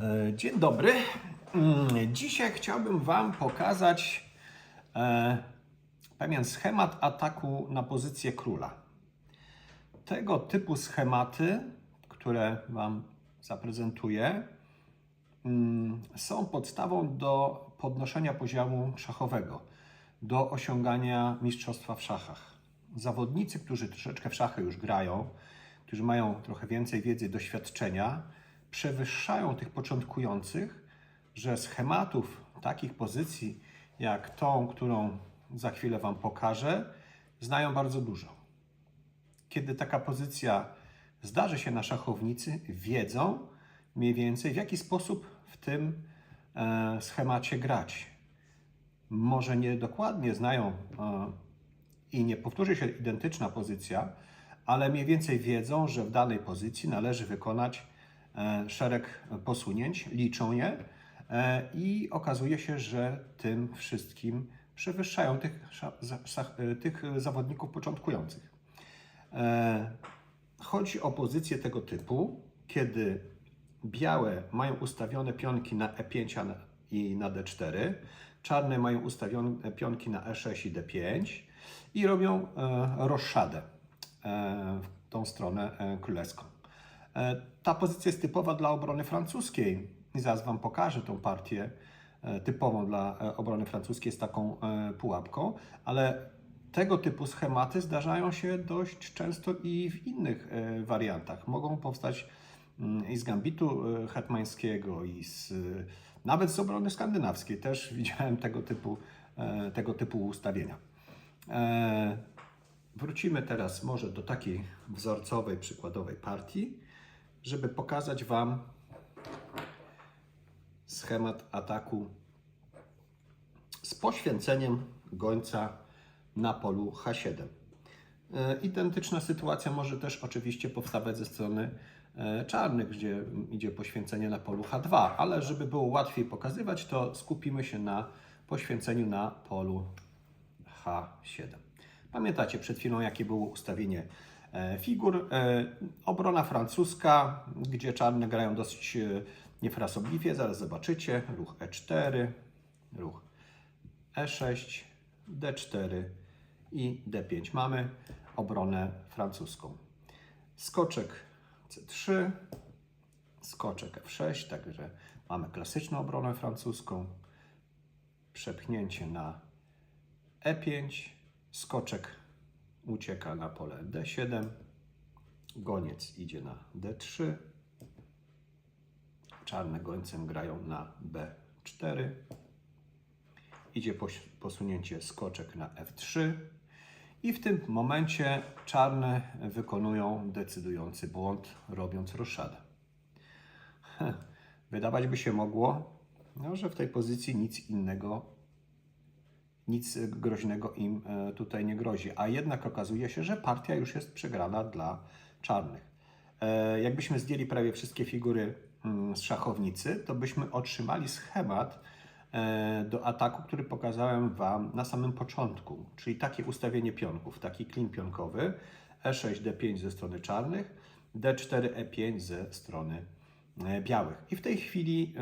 E, Dzień dobry. Mm, Dzisiaj chciałbym Wam pokazać e, pewien schemat ataku na pozycję króla. Tego typu schematy, które Wam zaprezentuję, mm, są podstawą do podnoszenia poziomu szachowego, do osiągania mistrzostwa w szachach. Zawodnicy, którzy troszeczkę w szachy już grają, którzy mają trochę więcej wiedzy i doświadczenia, przewyższają tych początkujących, że schematów takich pozycji jak tą, którą za chwilę Wam pokażę, znają bardzo dużo. Kiedy taka pozycja zdarzy się na szachownicy, wiedzą mniej więcej w jaki sposób w tym e, schemacie grać. Może nie dokładnie znają e, i nie powtórzy się identyczna pozycja, ale mniej więcej wiedzą, że w danej pozycji należy wykonać szereg posunięć, liczą je e, i okazuje się, że tym wszystkim przewyższają tych, e, tych zawodników początkujących. E, Chodzi o pozycję tego typu, kiedy białe mają ustawione pionki na E5 a na- i na D4, czarne mają ustawione pionki na E6 i D5 i robią e, roszadę e, w tą stronę e, królewską. E, Ta pozycja jest typowa dla obrony francuskiej i zaraz Wam pokażę tą partię e, typową dla e, obrony francuskiej z taką pułapką, ale tego typu schematy zdarzają się dość często i w innych wariantach. Mogą powstać mm, i z gambitu hetmańskiego, i z, nawet z obrony skandynawskiej. Też widziałem tego typu, tego typu ustawienia. Wrócimy teraz może do takiej wzorcowej, przykładowej partii, żeby pokazać Wam schemat ataku z poświęceniem gońca na polu H7. E, Identyczna sytuacja może też oczywiście powstawać ze strony e, czarnych, gdzie idzie poświęcenie na polu H2, ale żeby było łatwiej pokazywać, to skupimy się na poświęceniu na polu H7. Pamiętacie przed chwilą, jakie było ustawienie figur. E, Obrona francuska, gdzie czarne grają dosyć e, niefrasobliwie, zaraz zobaczycie. Ruch E4, ruch E6, D4 i D5. Mamy obronę francuską. Skoczek C3, skoczek F6, także mamy klasyczną obronę francuską. Przepchnięcie na E5, skoczek ucieka na pole D7, goniec idzie na D3, czarne gońcem grają na B4, idzie posunięcie skoczek na F3 i w tym momencie czarne wykonują decydujący błąd, robiąc roszadę. Wydawać by się mogło, no, że w tej pozycji nic innego nic groźnego im e, tutaj nie grozi. A jednak okazuje się, że partia już jest przegrana dla czarnych. E, Jakbyśmy zdjęli prawie wszystkie figury mm, z szachownicy, to byśmy otrzymali schemat e, do ataku, który pokazałem Wam na samym początku. Czyli takie ustawienie pionków, taki klin pionkowy, E E6, D5 ze strony czarnych, D4, E5 ze strony białych. I w tej chwili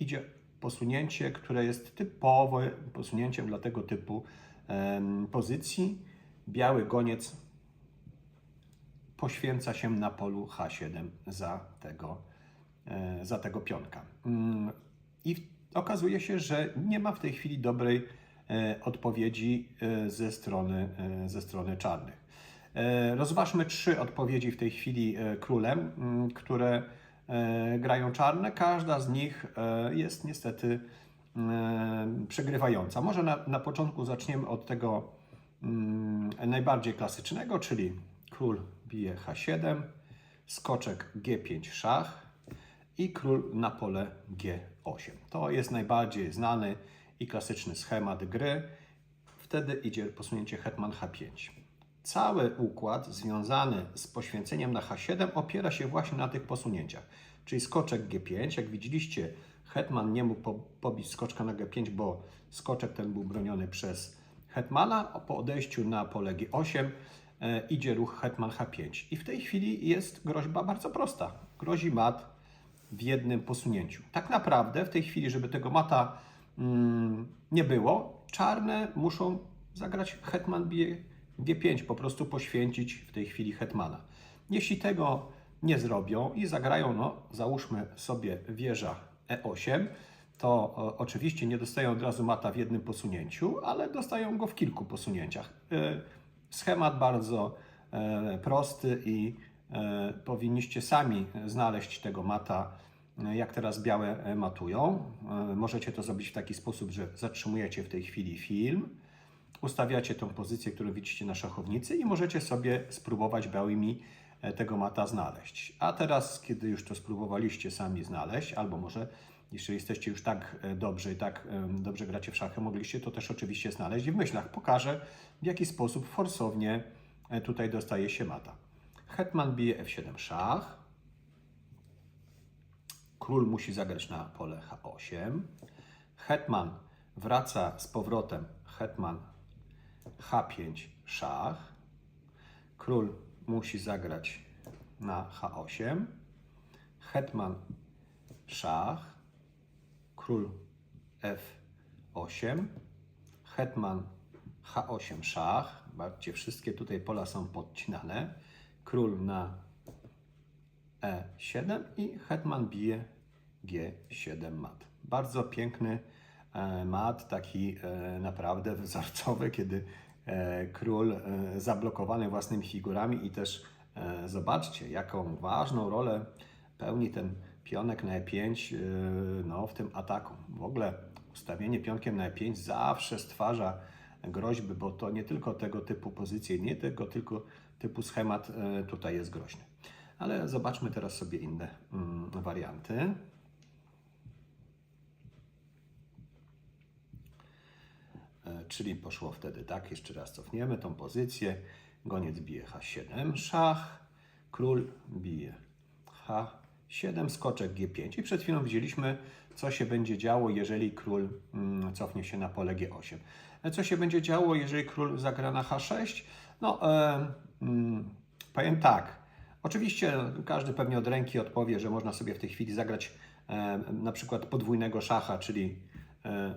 idzie posunięcie, które jest typowe posunięciem dla tego typu pozycji. Biały goniec poświęca się na polu H7 za tego, e, za tego pionka. Mm, I okazuje się, że nie ma w tej chwili dobrej e, odpowiedzi e, ze strony, ze strony czarnych. Rozważmy trzy odpowiedzi w tej chwili królem, mm, które grają czarne. Każda z nich e, jest niestety e, przegrywająca. Może na, na początku zaczniemy od tego mm, najbardziej klasycznego, czyli król bije H7, skoczek G5 szach i król na pole G8. To jest najbardziej znany i klasyczny schemat gry. Wtedy idzie posunięcie hetman H5. Cały układ związany z poświęceniem na H7 opiera się właśnie na tych posunięciach. Czyli skoczek G5, jak widzieliście, hetman nie mógł po, pobić skoczka na G5, bo skoczek ten był broniony przez hetmana. Po odejściu na pole G8 e, idzie ruch hetman H5. I w tej chwili jest groźba bardzo prosta. Grozi mat w jednym posunięciu. Tak naprawdę w tej chwili, żeby tego mata mm, nie było, czarne muszą zagrać hetman bije G5, po prostu poświęcić w tej chwili hetmana. Jeśli tego nie zrobią i zagrają, no załóżmy sobie wieża E8, to e, oczywiście nie dostają od razu mata w jednym posunięciu, ale dostają go w kilku posunięciach. E, schemat bardzo e, prosty i powinniście sami znaleźć tego mata, jak teraz białe matują. Możecie to zrobić w taki sposób, że zatrzymujecie w tej chwili film, ustawiacie tą pozycję, którą widzicie na szachownicy i możecie sobie spróbować białymi e, tego mata znaleźć. A teraz, kiedy już to spróbowaliście sami znaleźć, albo może jeśli jesteście już tak e, dobrzy i tak dobrze gracie w szachy, mogliście to też oczywiście znaleźć i w myślach pokażę, w jaki sposób forsownie e, tutaj dostaje się mata. Hetman bije F7 szach. Król musi zagrać na pole H8. Hetman wraca z powrotem. Hetman H5 szach. Król musi zagrać na H8. Hetman szach. Król F8. Hetman H8 szach. Zobaczcie, wszystkie tutaj pola są podcinane. Król na E7 i hetman bije G7 mat. Bardzo piękny mat, taki e, naprawdę wzorcowy, kiedy e, król e, zablokowany własnymi figurami i też e, zobaczcie, jaką ważną rolę pełni ten pionek na E5 e, no, w tym ataku. W ogóle ustawienie pionkiem na E5 zawsze stwarza groźby, bo to nie tylko tego typu pozycje, nie tego tylko typu schemat e, tutaj jest groźny. Ale zobaczmy teraz sobie inne mm, warianty. E, Czyli poszło wtedy tak, jeszcze raz cofniemy tą pozycję. Goniec bije H7, szach, król bije H7, skoczek G5. I przed chwilą widzieliśmy, co się będzie działo, jeżeli król mm, cofnie się na pole G8. E, Co się będzie działo, jeżeli król zagra na H6? No, e, mm, powiem tak. Oczywiście każdy pewnie od ręki odpowie, że można sobie w tej chwili zagrać e, na przykład podwójnego szacha, czyli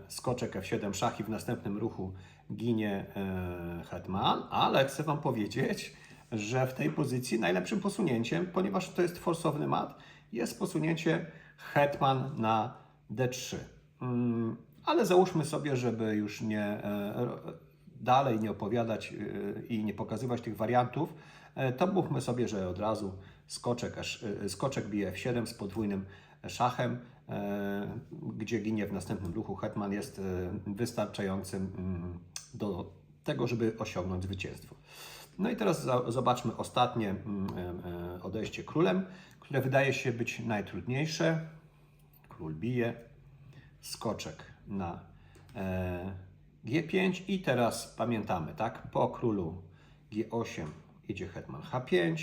skoczek F7 szach i w następnym ruchu ginie e, hetman, ale chcę Wam powiedzieć, że w tej pozycji najlepszym posunięciem, ponieważ to jest forsowny mat, jest posunięcie hetman na D3. Mm, ale załóżmy sobie, żeby już nie e, dalej nie opowiadać e, i nie pokazywać tych wariantów, e, to mówmy sobie, że od razu skoczek, e, skoczek bije F7 z podwójnym szachem, e, gdzie ginie w następnym ruchu hetman jest e, wystarczającym mm, do tego, żeby osiągnąć zwycięstwo. No i teraz zobaczmy ostatnie mm, e, e, odejście królem, które wydaje się być najtrudniejsze. Król bije, skoczek na e, G5 i teraz pamiętamy, tak? Po królu G8 idzie hetman H5,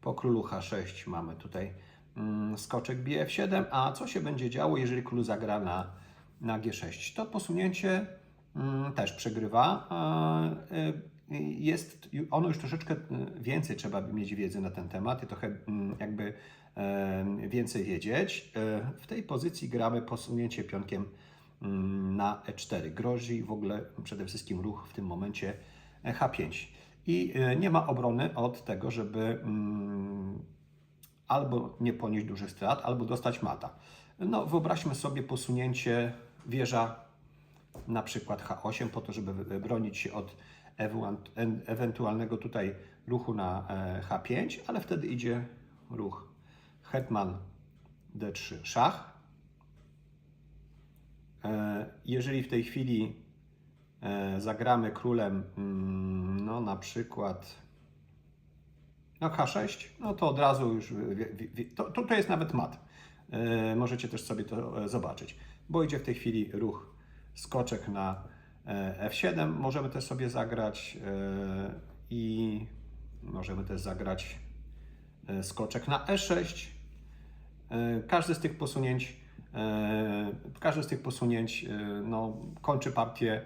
po królu H6 mamy tutaj skoczek bije F7, a co się będzie działo, jeżeli król zagra na, na G6? To posunięcie mm, też przegrywa. y, Jest ono już troszeczkę y, więcej trzeba mieć wiedzy na ten temat i trochę mm, jakby e, więcej wiedzieć. E, W tej pozycji gramy posunięcie pionkiem mm, na E4. Grozi w ogóle przede wszystkim ruch w tym momencie H5. I e, nie ma obrony od tego, żeby mm, albo nie ponieść dużych strat, albo dostać mata. No, wyobraźmy sobie posunięcie wieża na przykład H8 po to, żeby bronić się od ewentu- en- ewentualnego tutaj ruchu na e, H5, ale wtedy idzie ruch hetman D3 szach. E, Jeżeli w tej chwili e, zagramy królem, mm, no na przykład no H6, no to od razu już to, to, to jest nawet mat. E, możecie też sobie to e, zobaczyć, bo idzie w tej chwili ruch skoczek na e, F7. Możemy też sobie zagrać i możemy też zagrać skoczek na E6. E, Każdy z tych posunięć, każdy z tych posunięć no, kończy partię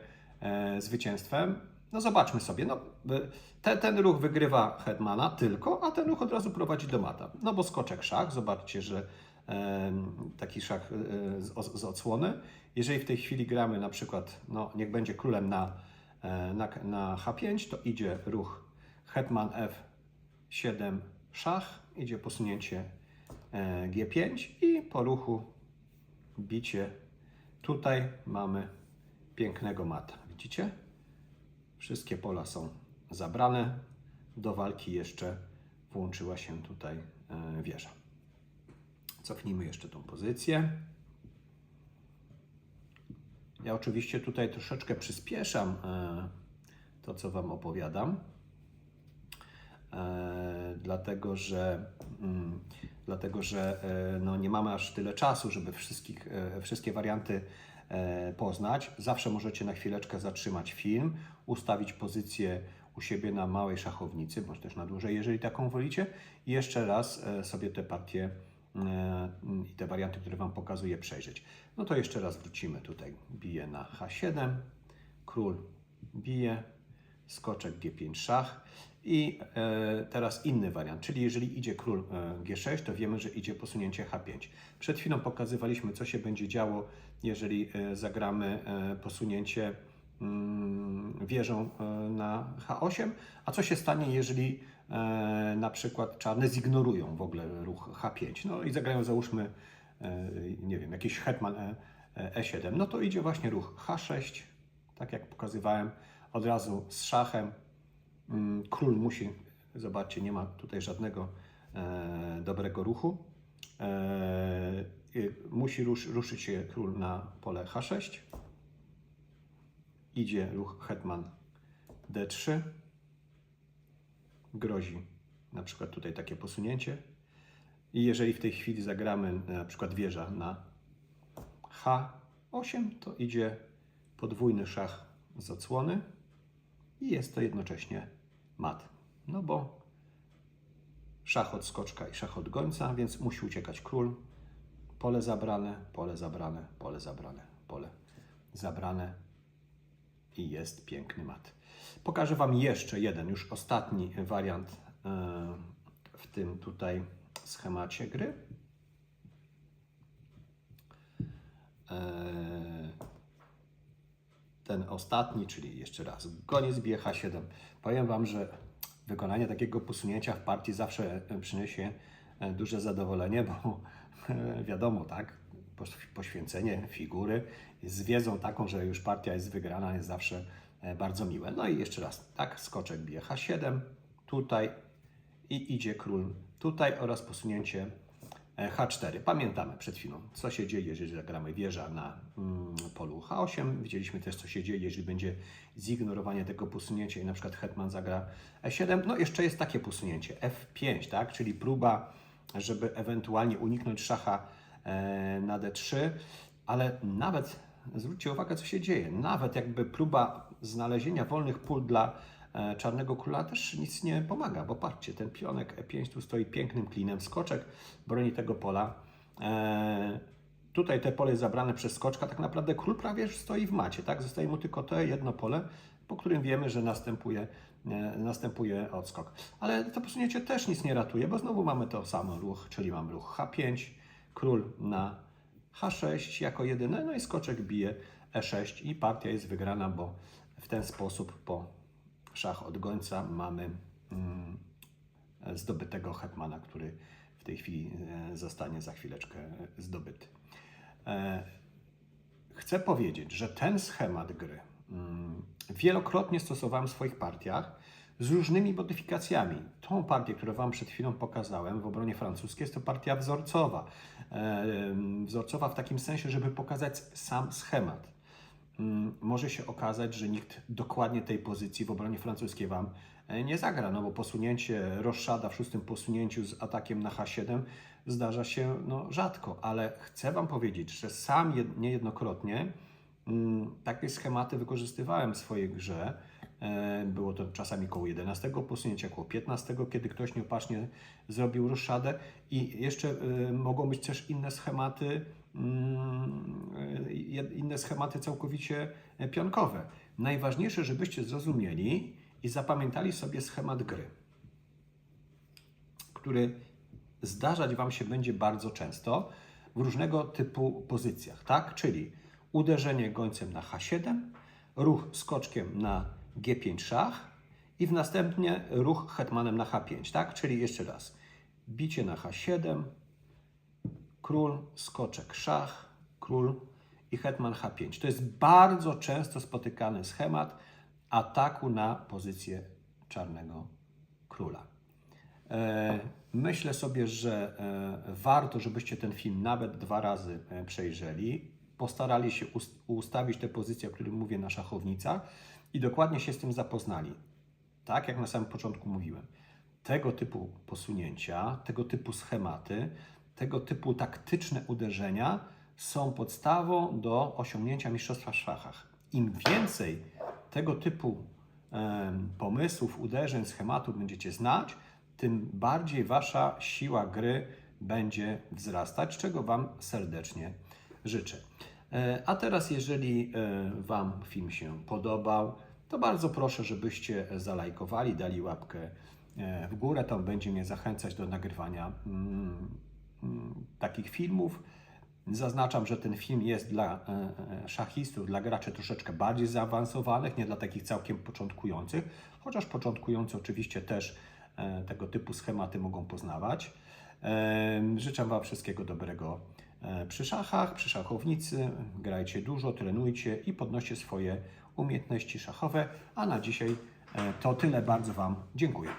zwycięstwem. No zobaczmy sobie, no, y, te, ten ruch wygrywa hetmana tylko, a ten ruch od razu prowadzi do mata. No bo skoczek szach, zobaczcie, że em, taki szach e, z, z odsłony. Jeżeli w tej chwili gramy na przykład, no niech będzie królem na, e, na, na H5, to idzie ruch hetman F7 szach, idzie posunięcie e, G5 i po ruchu bicie tutaj mamy pięknego mata. Widzicie? Wszystkie pola są zabrane. Do walki jeszcze włączyła się tutaj e, wieża. Cofnijmy jeszcze tą pozycję. Ja oczywiście tutaj troszeczkę przyspieszam e, to, co Wam opowiadam, e, dlatego że, mm, dlatego, że no, nie mamy aż tyle czasu, żeby wszystkich, wszystkie warianty poznać. Zawsze możecie na chwileczkę zatrzymać film, ustawić pozycję u siebie na małej szachownicy, bądź też na dłużej, jeżeli taką wolicie. I jeszcze raz e, sobie te partie e, i te warianty, które Wam pokazuję, przejrzeć. No to jeszcze raz wrócimy tutaj. Bije na H7, król bije, skoczek G5 szach. I e, teraz inny wariant, czyli jeżeli idzie król e, G6, to wiemy, że idzie posunięcie H5. Przed chwilą pokazywaliśmy, co się będzie działo, jeżeli e, zagramy posunięcie mm, wieżą na H8, a co się stanie, jeżeli na przykład czarne zignorują w ogóle ruch H5, no i zagrają załóżmy, nie wiem, jakiś hetman e, e, E7, no to idzie właśnie ruch H6, tak jak pokazywałem, od razu z szachem. Mm, Król musi, zobaczcie, nie ma tutaj żadnego e, dobrego ruchu. E, musi rusz, ruszyć się król na pole H6. Idzie ruch hetman D3. Grozi na przykład tutaj takie posunięcie. I jeżeli w tej chwili zagramy na przykład wieża na H8, to idzie podwójny szach z odsłony i jest to jednocześnie mat. No bo szach od skoczka i szach od gońca, więc musi uciekać król. Pole zabrane, pole zabrane, pole zabrane, pole zabrane i jest piękny mat. Pokażę Wam jeszcze jeden, już ostatni wariant e, w tym tutaj schemacie gry. Ten ostatni, czyli jeszcze raz goniec bije H7. Powiem Wam, że wykonanie takiego posunięcia w partii zawsze e, przyniesie e, duże zadowolenie, bo e, wiadomo, tak, poś- poświęcenie figury z wiedzą taką, że już partia jest wygrana, jest zawsze bardzo miłe. No i jeszcze raz, tak, skoczek bije H7, tutaj i idzie król tutaj oraz posunięcie H4. Pamiętamy przed chwilą, co się dzieje, jeżeli zagramy wieża na mm, polu H8. Widzieliśmy też, co się dzieje, jeżeli będzie zignorowanie tego posunięcia i na przykład hetman zagra E7. No jeszcze jest takie posunięcie F5, tak? czyli próba, żeby ewentualnie uniknąć szacha e, na D3, ale nawet zwróćcie uwagę, co się dzieje. Nawet jakby próba znalezienia wolnych pól dla e, czarnego króla też nic nie pomaga, bo patrzcie, ten pionek E5 tu stoi pięknym klinem, skoczek broni tego pola. E, tutaj te pole jest zabrane przez skoczka, tak naprawdę król prawie już stoi w macie, tak? Zostaje mu tylko to jedno pole, po którym wiemy, że następuje, e, następuje odskok. Ale to posunięcie też nic nie ratuje, bo znowu mamy to samo ruch, czyli mamy ruch H5, król na H6 jako jedyne, no i skoczek bije E6 i partia jest wygrana, bo w ten sposób po szach od gońca mamy mm, zdobytego hetmana, który w tej chwili e, zostanie za chwileczkę zdobyty. E, Chcę powiedzieć, że ten schemat gry mm, wielokrotnie stosowałem w swoich partiach z różnymi modyfikacjami. Tą partię, którą Wam przed chwilą pokazałem w obronie francuskiej, jest to partia wzorcowa. E, Wzorcowa w takim sensie, żeby pokazać sam schemat. Mm, Może się okazać, że nikt dokładnie tej pozycji w obronie francuskiej Wam e, nie zagra, no bo posunięcie Roszada w szóstym posunięciu z atakiem na H7 zdarza się no, rzadko, ale chcę Wam powiedzieć, że sam jed, niejednokrotnie mm, takie schematy wykorzystywałem w swojej grze. E, Było to czasami koło 11 posunięcia, koło 15, kiedy ktoś nieopatrznie zrobił roszadę i jeszcze e, mogą być też inne schematy, inne schematy całkowicie e, pionkowe. Najważniejsze, żebyście zrozumieli i zapamiętali sobie schemat gry, który zdarzać Wam się będzie bardzo często w różnego typu pozycjach, tak? Czyli uderzenie gońcem na H7, ruch skoczkiem na G5 szach i w następnie ruch hetmanem na H5, tak? Czyli jeszcze raz, bicie na H7, król, skoczek, szach, król i hetman H5. To jest bardzo często spotykany schemat ataku na pozycję czarnego króla. E, Myślę sobie, że e, warto, żebyście ten film nawet dwa razy e, przejrzeli, postarali się ust- ustawić te pozycje, o których mówię na szachownicach i dokładnie się z tym zapoznali. Tak jak na samym początku mówiłem, tego typu posunięcia, tego typu schematy, tego typu taktyczne uderzenia są podstawą do osiągnięcia mistrzostwa w szachach. Im więcej tego typu pomysłów, uderzeń, schematów będziecie znać, tym bardziej wasza siła gry będzie wzrastać, czego Wam serdecznie życzę. E, A teraz, jeżeli e, Wam film się podobał, to bardzo proszę, żebyście zalajkowali, dali łapkę e, w górę. To będzie mnie zachęcać do nagrywania mm, takich filmów. Zaznaczam, że ten film jest dla e, e, szachistów, dla graczy troszeczkę bardziej zaawansowanych, nie dla takich całkiem początkujących, chociaż początkujący oczywiście też e, tego typu schematy mogą poznawać. Życzę Wam wszystkiego dobrego przy szachach, przy szachownicy. Grajcie dużo, trenujcie i podnoście swoje umiejętności szachowe. A na dzisiaj to tyle. Bardzo Wam dziękuję.